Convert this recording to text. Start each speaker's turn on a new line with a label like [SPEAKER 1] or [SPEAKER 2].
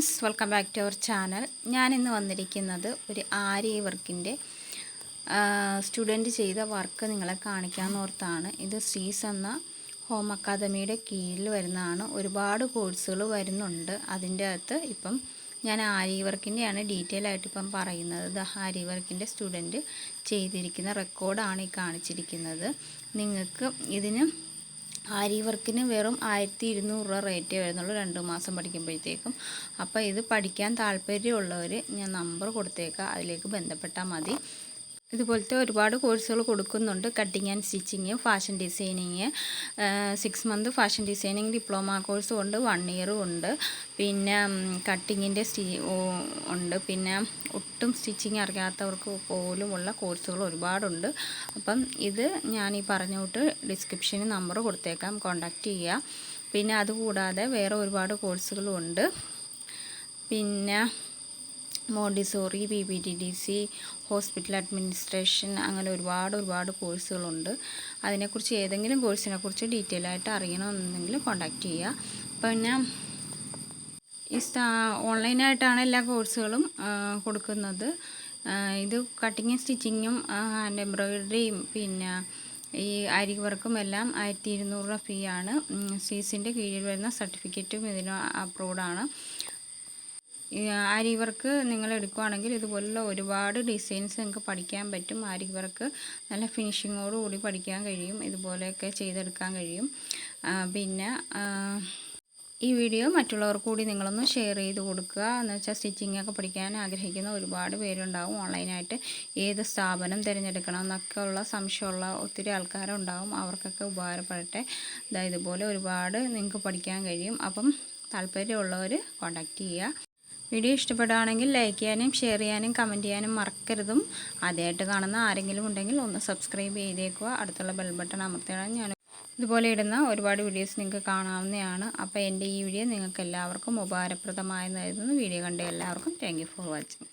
[SPEAKER 1] Friends welcome back to our channel ഞാൻ ഇന്ന് വന്നിരിക്കുന്നത് ഒരു ആര്യ വർക്കിന്റെ സ്റ്റുഡന്റ് ചെയ്ത വർക്ക് നിങ്ങളെ കാണിക്കാമെന്ന് ഓർത്താണ്. ഇത് സീസ് എന്ന ഹോം അക്കാദമിയുടെ കീഴിൽ വരുന്നതാണ്. ഒരുപാട് കോഴ്സുകൾ വരുന്നുണ്ട് അതിന്റെ അകത്ത്. ഇപ്പം ഞാൻ ആരി വർക്കിന്റെയാണ് ഡീറ്റെയിൽ ആയിട്ട് ഇപ്പം പറയുന്നത്. ദ ആരി വർക്കിന്റെ സ്റ്റുഡന്റ് ചെയ്തിരിക്കുന്ന റെക്കോർഡാണ് ഈ കാണിച്ചിരിക്കുന്നത്. നിങ്ങൾക്ക് ഇതിന് ആരി വർക്കിന് വെറും ആയിരത്തി ഇരുന്നൂറ് രൂപ റേറ്റേ വരുന്നുള്ളൂ രണ്ട് മാസം പഠിക്കുമ്പോഴത്തേക്കും. അപ്പോൾ ഇത് പഠിക്കാൻ താല്പര്യമുള്ളവർ ഞാൻ നമ്പർ കൊടുത്തേക്കാം. അതിലേക്ക് ബന്ധപ്പെട്ടാൽ മതി. ഇതുപോലത്തെ ഒരുപാട് കോഴ്സുകൾ കൊടുക്കുന്നുണ്ട്. Cutting and stitching fashion designing six month fashion designing diploma കോഴ്സും ഉണ്ട് വൺ ഇയറും ഉണ്ട്. പിന്നെ കട്ടിങ്ങിന്റെ സ്റ്റി ഉണ്ട്. പിന്നെ ഒട്ടും സ്റ്റിച്ചിങ് അറിയാത്തവർക്ക് പോലുമുള്ള കോഴ്സുകൾ ഒരുപാടുണ്ട്. അപ്പം ഇത് ഞാൻ ഈ പറഞ്ഞ ഡിസ്ക്രിപ്ഷന് നമ്പർ കൊടുത്തേക്കാം. കോണ്ടാക്റ്റ് ചെയ്യുക പിന്നെ അതുകൂടാതെ വേറെ ഒരുപാട് കോഴ്സുകളും ഉണ്ട്. പിന്നെ Montessori B B D D C hospital administration അങ്ങനെ ഒരുപാട് ഒരുപാട് കോഴ്സുകളുണ്ട്. അതിനെക്കുറിച്ച് ഏതെങ്കിലും കോഴ്സിനെക്കുറിച്ച് ഡീറ്റെയിൽ ആയിട്ട് അറിയണമെന്നുണ്ടെങ്കിൽ കോൺടാക്റ്റ് ചെയ്യുക. പിന്നെ ഈ ഓൺലൈനായിട്ടാണ് എല്ലാ കോഴ്സുകളും കൊടുക്കുന്നത്. ഇത് കട്ടിങ്ങും സ്റ്റിച്ചിങ്ങും ഹാൻഡ് എംബ്രോയിഡറിയും പിന്നെ ഈ അരി വർക്കും എല്ലാം ആയിരത്തി ഇരുന്നൂറ് രൂപ ഫീ ആണ്. സീസിന്റെ കീഴിൽ വരുന്ന സർട്ടിഫിക്കറ്റും ഇതിന് അപ്രൂവ്ഡാണ് ആരി വർക്ക് നിങ്ങൾ എടുക്കുകയാണെങ്കിൽ ഇതുപോലുള്ള ഒരുപാട് ഡിസൈൻസ് നിങ്ങൾക്ക് പഠിക്കാൻ പറ്റും. ആരി വർക്ക് നല്ല ഫിനിഷിങ്ങോടുകൂടി പഠിക്കാൻ കഴിയും. ഇതുപോലെയൊക്കെ ചെയ്തെടുക്കാൻ കഴിയും. പിന്നെ ഈ വീഡിയോ മറ്റുള്ളവർക്ക് കൂടി നിങ്ങളൊന്ന് ഷെയർ ചെയ്ത് കൊടുക്കുക. എന്ന് വെച്ചാൽ സ്റ്റിച്ചിങ് ഒക്കെ പഠിക്കാൻ ആഗ്രഹിക്കുന്ന ഒരുപാട് പേരുണ്ടാവും. ഓൺലൈനായിട്ട് ഏത് സ്ഥാപനം തിരഞ്ഞെടുക്കണം എന്നൊക്കെ ഉള്ള സംശയമുള്ള ഒത്തിരി ആൾക്കാരുണ്ടാവും. അവർക്കൊക്കെ ഉപകാരപ്പെടട്ടെ. അതായത് ഇതുപോലെ ഒരുപാട് നിങ്ങൾക്ക് പഠിക്കാൻ കഴിയും. അപ്പം താല്പര്യമുള്ളവർ കോൺടാക്റ്റ് ചെയ്യുക. വീഡിയോ ഇഷ്ടപ്പെടുകയാണെങ്കിൽ ലൈക്ക് ചെയ്യാനും ഷെയർ ചെയ്യാനും കമന്റ് ചെയ്യാനും മറക്കരുതും. ആദ്യമായിട്ട് കാണുന്ന ആരെങ്കിലും ഉണ്ടെങ്കിൽ ഒന്ന് സബ്സ്ക്രൈബ് ചെയ്തേക്കുക. അടുത്തുള്ള ബെൽ ബട്ടൺ അമർത്തിയാണ് ഞാൻ ഇതുപോലെ ഇടുന്ന ഒരുപാട് വീഡിയോസ് നിങ്ങൾക്ക് കാണാവുന്നതാണ്. അപ്പോൾ എന്റെ ഈ വീഡിയോ നിങ്ങൾക്ക് എല്ലാവർക്കും ഉപകാരപ്രദമായെന്നായിരുന്നു വീഡിയോ കണ്ട എല്ലാവർക്കും താങ്ക് ഫോർ വാച്ചിങ്